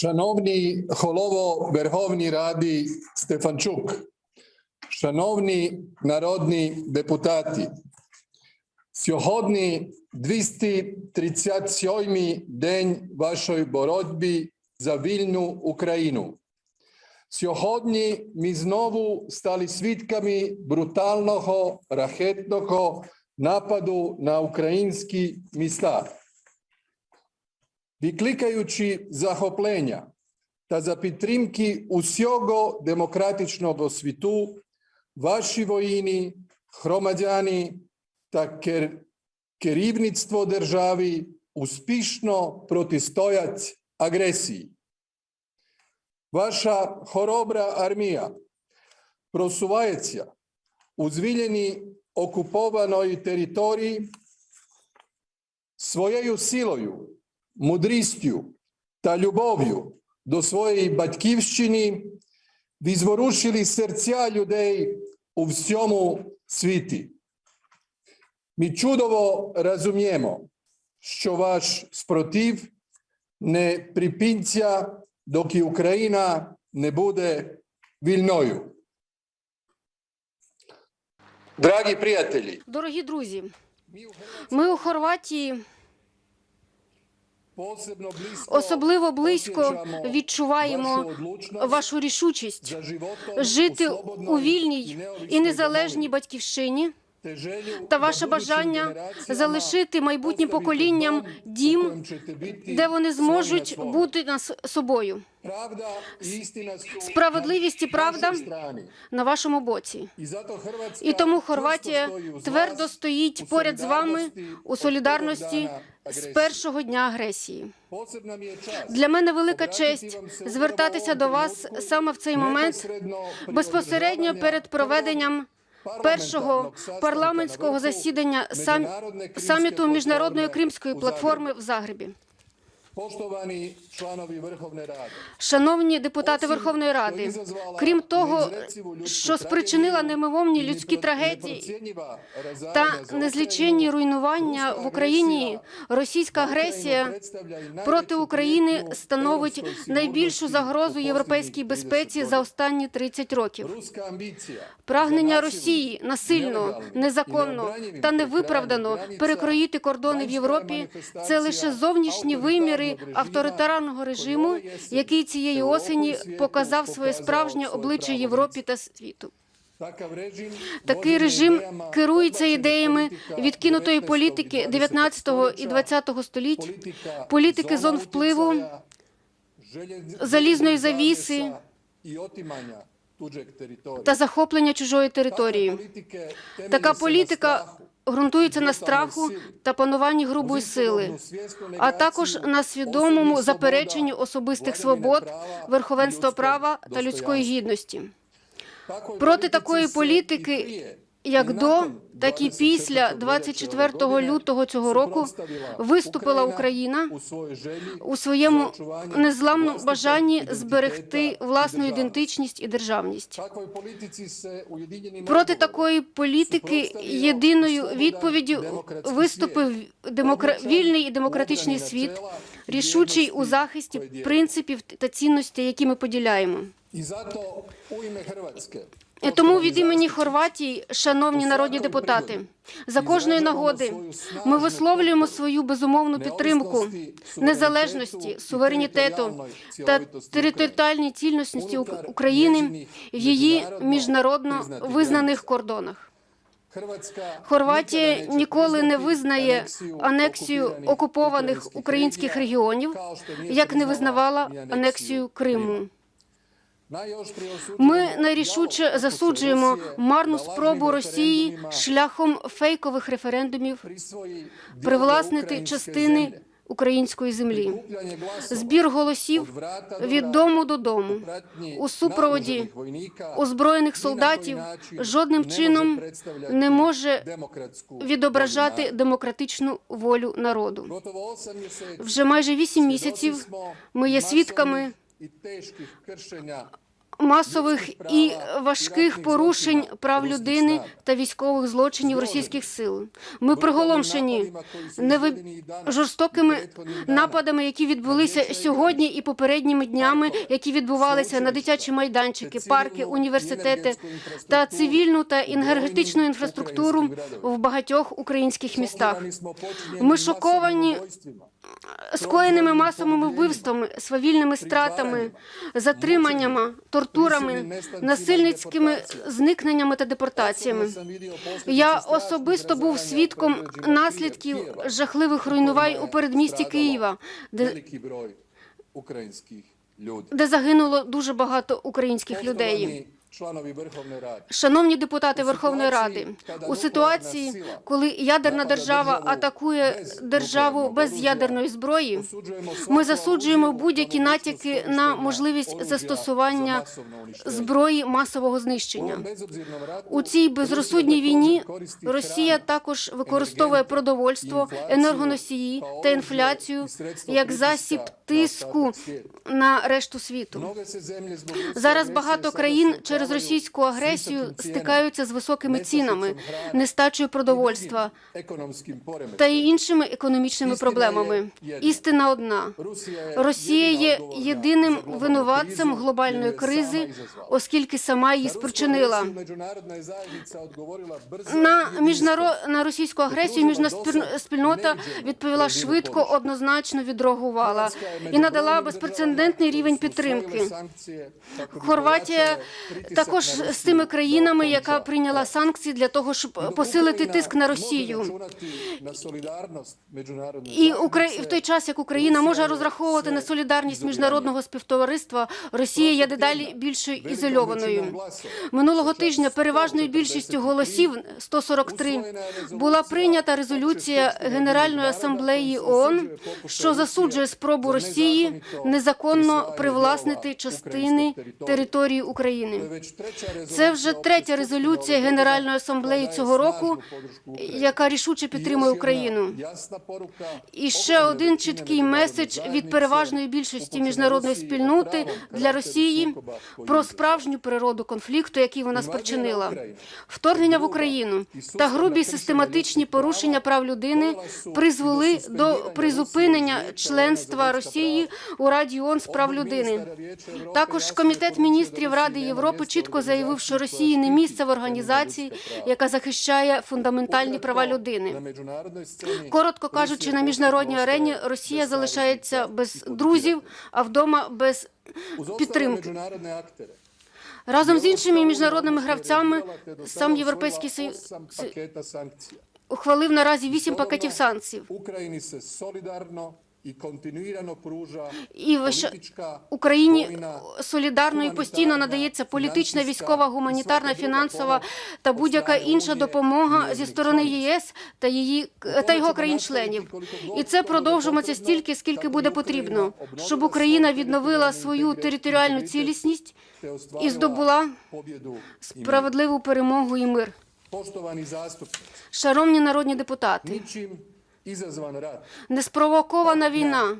Шановний голово Верховної Ради Стефанчук, шановні народні депутати, сьогодні 237-й день вашої боротьби за вільну Україну. Сьогодні ми знову стали свідками брутального ракетного нападу на українські міста. Викликаючи захоплення та за підтримки усього демократичного світу, ваші воїни, громадяни та кер- керівництво держави успішно протистоять агресії. Ваша хоробра армія просувається у звільненні окупованої території своєю силою, мудрістю та любов'ю до своєї батьківщини ви зворушили серця людей у всьому світі. Ми чудово розуміємо, що ваш спротив не припиниться, доки Україна не буде вільною. Дорогі приятелі, Дорогі друзі, ми у Хорватії Особливо близько, відчуваємо вашу рішучість жити у вільній і незалежній батьківщині Та ваше бажання залишити майбутнім поколінням дім, де вони зможуть бути нас собою Справедливість і правда на вашому боці. І тому Хорватія твердо стоїть поряд з вами у солідарності з першого дня агресії. Для мене велика честь звертатися до вас саме в цей момент безпосередньо перед проведенням першого парламентського засідання сам... саміту міжнародної кримської платформи в Загребі. Поштовані чланові Верховної Ради. Шановні депутати Верховної Ради, крім того, що спричинила немивомні людські трагедії та незліченні руйнування в Україні, російська агресія проти України становить найбільшу загрозу європейській безпеці за останні 30 років. Прагнення Росії насильно, незаконно та невиправдано перекроїти кордони в Європі це лише зовнішні виміри авторитарного режиму, який цієї осені показав своє справжнє обличчя Європі та світу. Такий режим керується ідеями відкинутої політики 19 і 20 століть, політики зон впливу, залізної завіси та захоплення чужої території. Така політика ґрунтується на страху та пануванні грубої сили, а також на свідомому запереченні особистих свобод, верховенства права та людської гідності. Проти такої політики, як до, так і після 24 лютого цього року, виступила Україна у своєму незламному бажанні зберегти власну ідентичність і державність. Проти такої політики єдиною відповіддю виступив демокра... вільний і демократичний світ, рішучий у захисті принципів та цінностей, які ми поділяємо. І Тому від імені Хорватії, шановні народні депутати, за кожної нагоди ми висловлюємо свою безумовну підтримку незалежності, суверенітету та територіальній цільності України в її міжнародно визнаних кордонах. Хорватія ніколи не визнає анексію окупованих українських регіонів, як не визнавала анексію Криму. Ми найрішуче засуджуємо марну спробу Росії шляхом фейкових референдумів привласнити частини української землі. Збір голосів від дому до дому у супроводі озброєних солдатів жодним чином не може відображати демократичну волю народу. Вже майже вісім місяців ми є свідками масових і важких порушень прав людини та військових злочинів російських сил. Ми приголомшені неви... жорстокими нападами, які відбулися сьогодні і попередніми днями, які відбувалися на дитячі майданчики, парки, університети та цивільну та енергетичну інфраструктуру в багатьох українських містах. Ми шоковані скоєними масовими вбивствами, свавільними стратами, затриманнями, тортурами, насильницькими зникненнями та депортаціями. Я особисто був свідком наслідків жахливих руйнувань у передмісті Києва, де, де загинуло дуже багато українських людей. Članovi Vrhovne Rade, Шановні депутати Верховної Ради, у ситуації, коли ядерна держава атакує державу без ядерної зброї, ми засуджуємо будь-які натяки на можливість застосування зброї масового знищення. У цій безрозсудній війні Росія також використовує продовольство, енергоносії та інфляцію як засіб тиску на решту світу. Зараз багато країн через російську агресію стикаються з високими цінами, нестачею продовольства та й іншими економічними проблемами. Істина одна. Росія є єдиним винуватцем глобальної кризи, оскільки сама її спричинила. На і міжнаро... на російську агресію міжна спільнота відповіла швидко, однозначно відреагувала і надала безпрецедентний рівень підтримки. Хорватія також з тими країнами, яка прийняла санкції для того, щоб посилити тиск на Росію. І в той час, як Україна може розраховувати на солідарність міжнародного співтовариства, Росія є дедалі більш ізольованою. Минулого тижня переважною більшістю голосів 143 була прийнята резолюція Генеральної асамблеї ООН, що засуджує спробу Росії незаконно привласнити частини території України. Це вже третя резолюція Генеральної асамблеї цього року, яка рішуче підтримує Україну. І ще один чіткий меседж від переважної більшості міжнародної спільноти для Росії про справжню природу конфлікту, який вона спричинила. Вторгнення в Україну та грубі систематичні порушення прав людини призвели до призупинення членства Росії у Раді ООН з прав людини. Також комітет міністрів Ради Європи чітко заявив, що Росії не місце в організації, яка захищає фундаментальні права людини. Коротко кажучи, на міжнародній арені Росія залишається без друзів, а вдома без підтримки. Разом з іншими міжнародними гравцями сам Європейський Союз ухвалив наразі вісім пакетів санкцій. І вища- Україні солідарно і постійно надається політична, військова, гуманітарна, фінансова та будь-яка інша допомога зі сторони ЄС та її та його країн-членів. І це продовжується стільки, скільки буде потрібно, щоб Україна відновила свою територіальну цілісність і здобула справедливу перемогу і мир. Шановні народні депутати, неспровокована війна,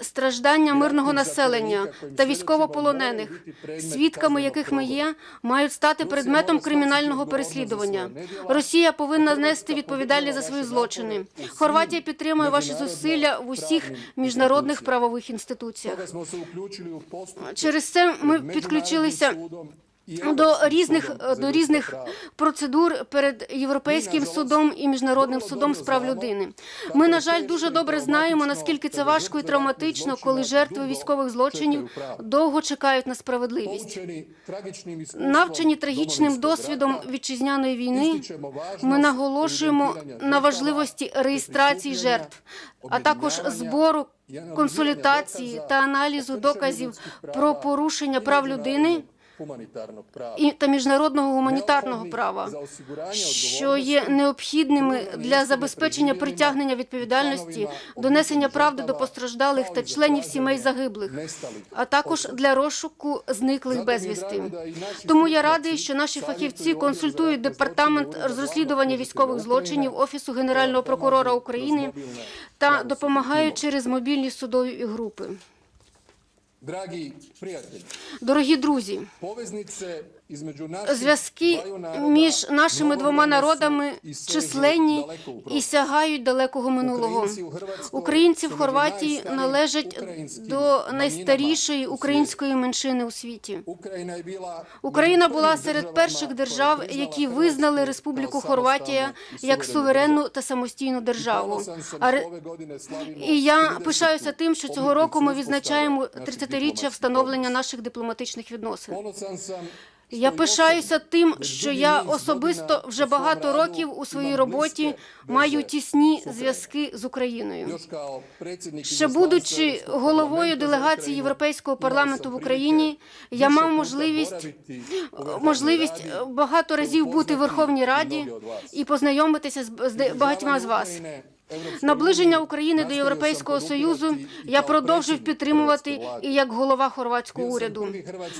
страждання мирного населення та військовополонених, свідками яких ми є, мають стати предметом кримінального переслідування. Росія повинна нести відповідальність за свої злочини. Хорватія підтримує ваші зусилля в усіх міжнародних правових інституціях. Через це ми підключилися до різних до різних процедур перед європейським судом і міжнародним судом з прав людини. Ми, на жаль, дуже добре знаємо, наскільки це важко і травматично, коли жертви військових злочинів довго чекають на справедливість. Навчені трагічним досвідом вітчизняної війни, ми наголошуємо на важливості реєстрації жертв, а також збору, консолідації та аналізу доказів про порушення прав людини. І та міжнародного гуманітарного права. що є необхідними для забезпечення притягнення відповідальності, донесення правди до постраждалих та членів сімей загиблих, а також для розшуку зниклих безвісти. Тому я радий, що наші фахівці консультують департамент з розслідування військових злочинів Офісу Генерального прокурора України та допомагають через мобільні судові групи. Дорогі друзі, зв'язки між нашими двома народами численні і сягають далекого минулого. Українці в Хорватії належать до найстарішої української меншини у світі. Україна була серед перших держав, які визнали Республіку Хорватія як суверенну та самостійну державу. І я пишаюся тим, що цього року ми відзначаємо успостави 30-річчя встановлення наших дипломатичних відносин. Я пишаюся тим, що я особисто вже багато років у своїй роботі маю тісні зв'язки з Україною. Ще будучи головою делегації Європейського парламенту в Україні, я мав можливість можливість багато разів бути в Верховній Раді і познайомитися з багатьма з вас. Наближення України до Європейського Союзу я продовжив підтримувати і як голова хорватського уряду.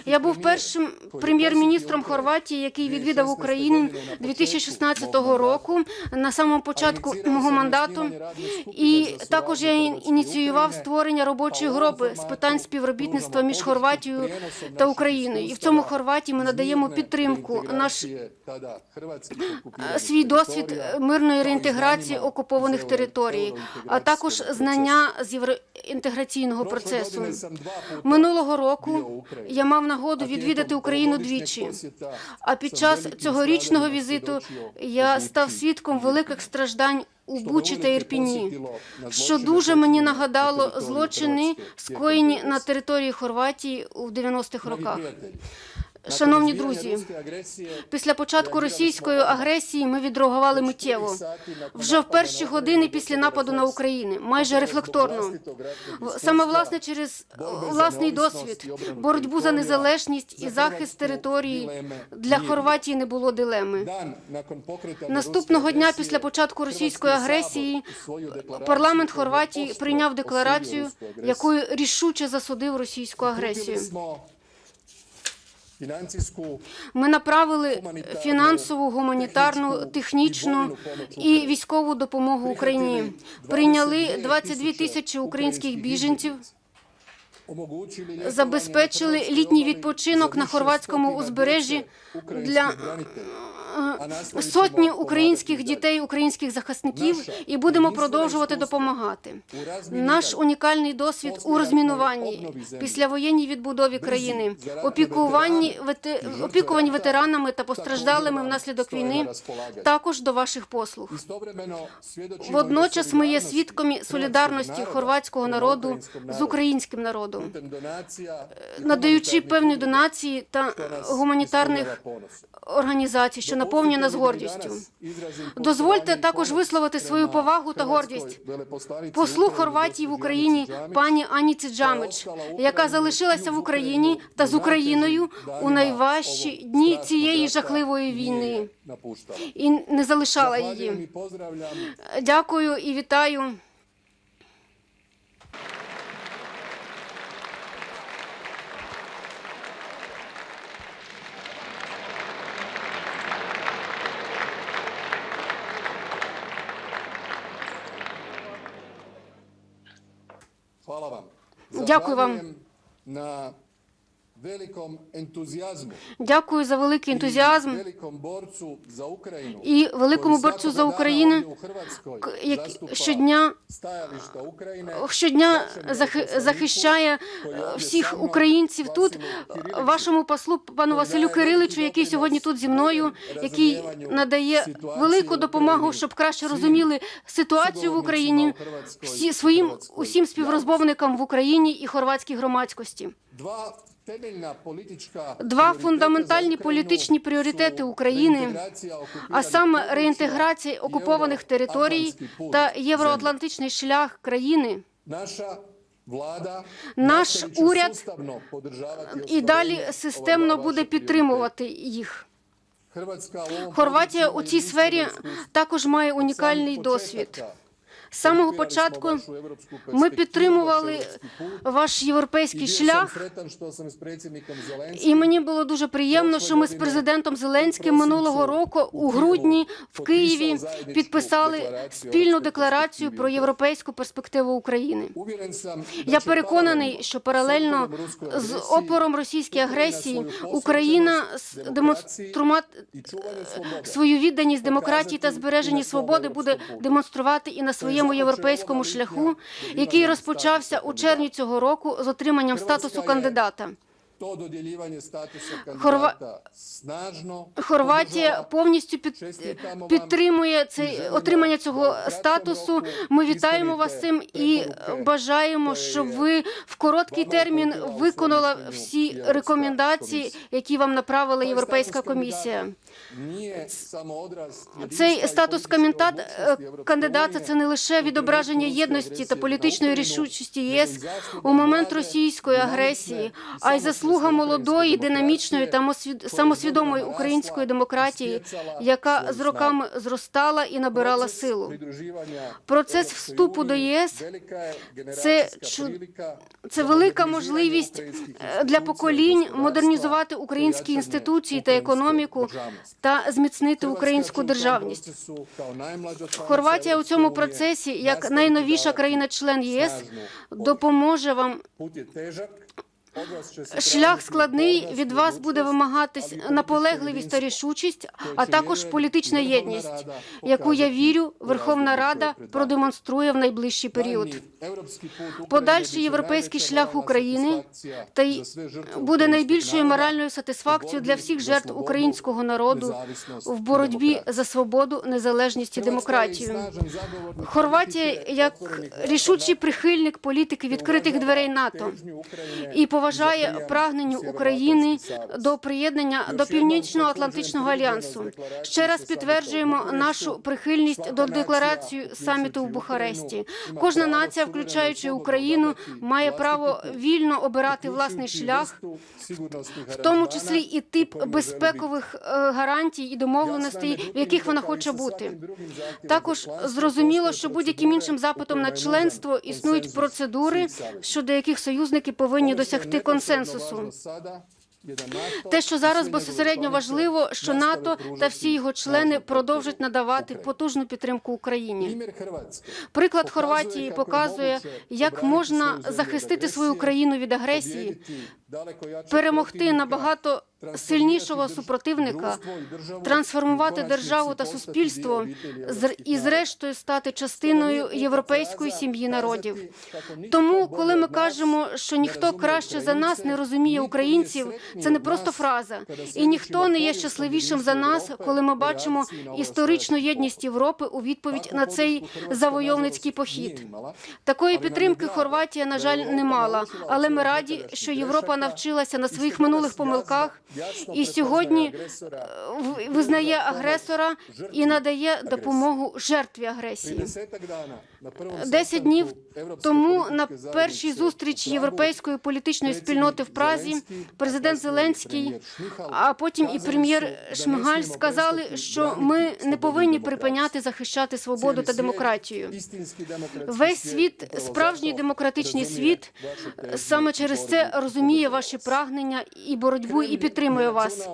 Я був першим прем'єр-міністром Хорватії, який відвідав Україну годину на початку 2016 року на самому початку мого мандату. І також я ініціював створення робочої групи з питань співробітництва між Хорватією та Україною. І в цьому Хорватії ми надаємо підтримку наш tada свій досвід мирної реінтеграції окупованих з територій, а також знання з євроінтеграційного процесу. Минулого року я мав нагоду відвідати Україну двічі. А під час цьогорічного візиту я став свідком великих страждань у Бучі та Ірпіні, що дуже мені нагадало злочини, скоєні на території Хорватії у 90-х роках. Шановні друзі, Після початку російської агресії ми відреагували миттєво. Вже в перші години після нападу на. Україну, майже рефлекторно. ratnog В- Саме власне через е, власний досвід, боротьбу за незалежність і захист території для. Хорватії не було дилеми. Наступного дня після початку російської агресії парламент Хорватії прийняв декларацію, якою рішуче засудив російську агресію. Ми направили фінансову, гуманітарну, технічну і військову допомогу Україні. Прийняли 22 тисячі українських біженців. забезпечили літній відпочинок на хорватському узбережжі для ćemo сотні українських дітей, українських захисників, і будемо продовжувати допомагати. Наш унікальний досвід у розмінуванні, післявоєнній відбудові країни, опікуванні, опікуванні ветеранами та постраждалими внаслідок війни, також до ваших послуг. Svjedočimo Водночас ми є свідками солідарності хорватського народу з українським народом, Putem надаючи певні донації та гуманітарних організацій, що наповнює нас гордістю. Дозвольте також висловити свою повагу та гордість послу Хорватії в Україні пані Аніці Джамич, яка залишилася в Україні та з Україною у найважчі дні цієї жахливої війни і не залишала її. Дякую і вітаю. Дякую вам. Дякую за великий ентузіазм. і великому борцю за Україну, щодня щодня захищає е, всіх українців тут, вашому послу пану Василю Кириличу, який сьогодні тут зі мною, який надає велику допомогу, щоб краще розуміли ситуацію в Україні, всі своїм усім співрозмовникам в Україні і хорватській громадськості. Два фундаментальні політичні пріоритети України, а саме реінтеграція окупованих територій та євроатлантичний шлях країни. Наш уряд І далі системно буде підтримувати їх. Хорватія у цій сфері також має унікальний досвід. З самого початку ми підтримували ваш європейський шлях. І мені було дуже приємно, що ми з президентом Зеленським минулого року у грудні в Києві підписали спільну декларацію про європейську перспективу України. Я переконаний, що паралельно з опором російській агресії Україна демонструвати свою відданість демократії та збереженні свободи буде демонструвати і на своєму європейському шляху, який розпочався у червні цього року з отриманням статусу кандидата. То доділівання статусу кандидата снажно Хорватія повністю під, підтримує цей отримання цього статусу. Ми вітаємо вас з цим і бажаємо, щоб ви в короткий термін svom всі рекомендації, які вам направила Європейська комісія. Цей статус е, кандидата це не лише відображення єдності та політичної рішучості ЄС у момент російської агресії, а й заслуга молодої, динамічної та мосвід- самосвідомої української демократії, яка з роками зростала і набирала силу. Процес вступу до ЄС це Це велика можливість е, для поколінь модернізувати українські інституції та економіку та зміцнити українську державність. Хорватія у цьому процесі, як найновіша країна-член ЄС, допоможе вам. Шлях складний. Від вас буде вимагатись наполегливість та рішучість, а також політична єдність, яку я вірю, Верховна Рада продемонструє в найближчий період. Подальший європейський шлях України та й буде найбільшою моральною сатисфакцією для всіх жертв українського народу в боротьбі за свободу, незалежність і демократію. Хорватія як рішучий прихильник політики відкритих дверей НАТО і поважає за приєм прагненню України до приєднання до Північно-Атлантичного альянсу. Ще раз підтверджуємо нашу прихильність до декларації саміту в Бухаресті. Кожна нація, включаючи Україну, має право вільно обирати власний шлях, в тому числі і тип безпекових е, гарантій і домовленостей, в яких вона хоче бути. Також зрозуміло, що будь-яким іншим запитом на членство існують процедури, щодо яких союзники повинні досягти консенсусу. Те, що зараз безпосередньо важливо, що НАТО та всі його члени продовжать надавати потужну підтримку Україні. Приклад Хорватії показує, як можна захистити свою країну від агресії, перемогти набагато сильнішого супротивника, трансформувати державу та суспільство і, зрештою, стати частиною європейської сім'ї народів. Тому, коли ми кажемо, що ніхто краще за нас не розуміє українців, це не просто фраза, і ніхто не є щасливішим за нас, коли ми бачимо історичну єдність Європи у відповідь на цей завойовницький похід. Такої підтримки Хорватія, на жаль, не мала, але ми раді, що Європа навчилася на своїх минулих помилках і сьогодні е, визнає агресора і надає допомогу жертві агресії. Десять днів тому на першій зустрічі європейської політичної спільноти в Празі президент Зеленський, а потім і прем'єр Шмигаль сказали, що ми не повинні припиняти захищати свободу та демократію. Весь світ, справжній демократичний світ, саме через це розуміє ваші прагнення і боротьбу і підтримує вас.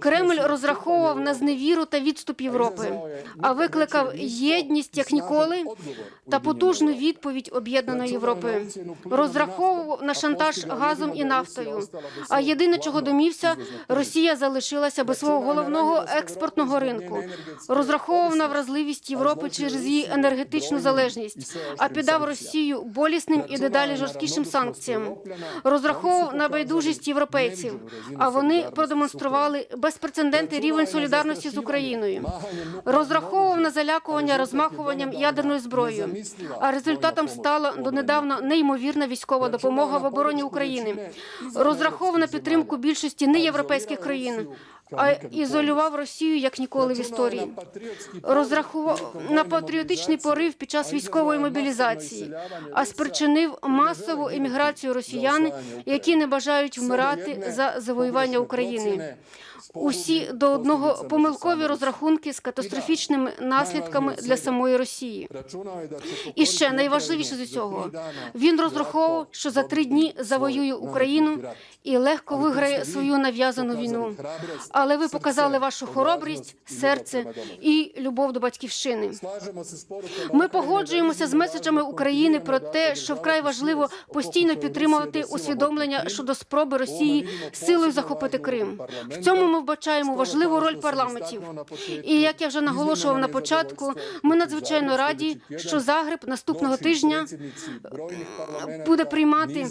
Кремль розраховував на зневіру та відступ Європи, а викликав єдність як ніколи та потужну відповідь об'єднаної Європи. Розраховував на шантаж газом і нафтою. А єдине, чого домівся, Росія залишилася без свого головного експортного ринку. Розраховував на вразливість Європи через її енергетичну залежність, а піддав Росію болісним і дедалі жорсткішим санкціям. Розраховував на байдужість європейців, а вони продемонстрували безпрецедентний рівень солідарності з Україною. Розраховував на залякування розмахуванням ядерною зброєю. А результатом стала донедавна неймовірна військова допомога в обороні України. Розраховував на підтримку більшості неєвропейських країн, а ізолював Росію як ніколи в історії. Розрахував на патріотичний порив під час військової мобілізації, а спричинив масову еміграцію росіян, які не бажають вмирати за завоювання України. Усі до одного помилкові розрахунки з катастрофічними наслідками для самої Росії. І ще найважливіше з усього, він розраховував, що за три дні завоює Україну і легко виграє свою нав'язану війну. Але ви показали вашу хоробрість, серце і любов до батьківщини. Ми погоджуємося з меседжами України про те, що вкрай важливо постійно підтримувати усвідомлення щодо спроби Росії силою захопити Крим. В цьому ми вбачаємо важливу роль парламентів. І як я вже наголошував на початку, ми надзвичайно раді, що Загреб наступного тижня буде приймати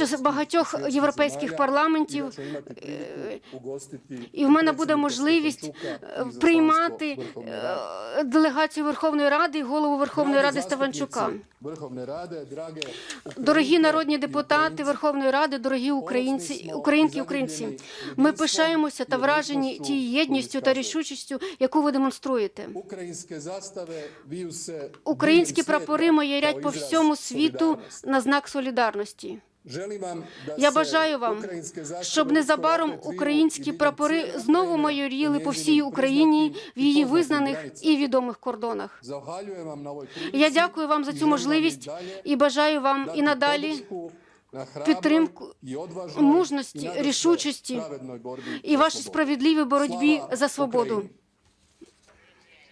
е, багатьох європейських парламентів. е, І в мене буде можливість е, приймати е, делегацію Верховної Ради і голову Верховної Ради Ставанчука. Дорогі народні депутати Верховної Ради, дорогі українці, українки, українці. Ми пишаємося та вражені тією єдністю та рішучістю, яку ви демонструєте. Українські прапори маярять по всьому світу на знак солідарності. Я бажаю вам, Щоб незабаром українські прапори знову майоріли по всій Україні в її визнаних і відомих кордонах. Я дякую вам за цю можливість і бажаю вам і надалі підтримку, мужності, рішучості і вашій справедливій боротьбі за свободу.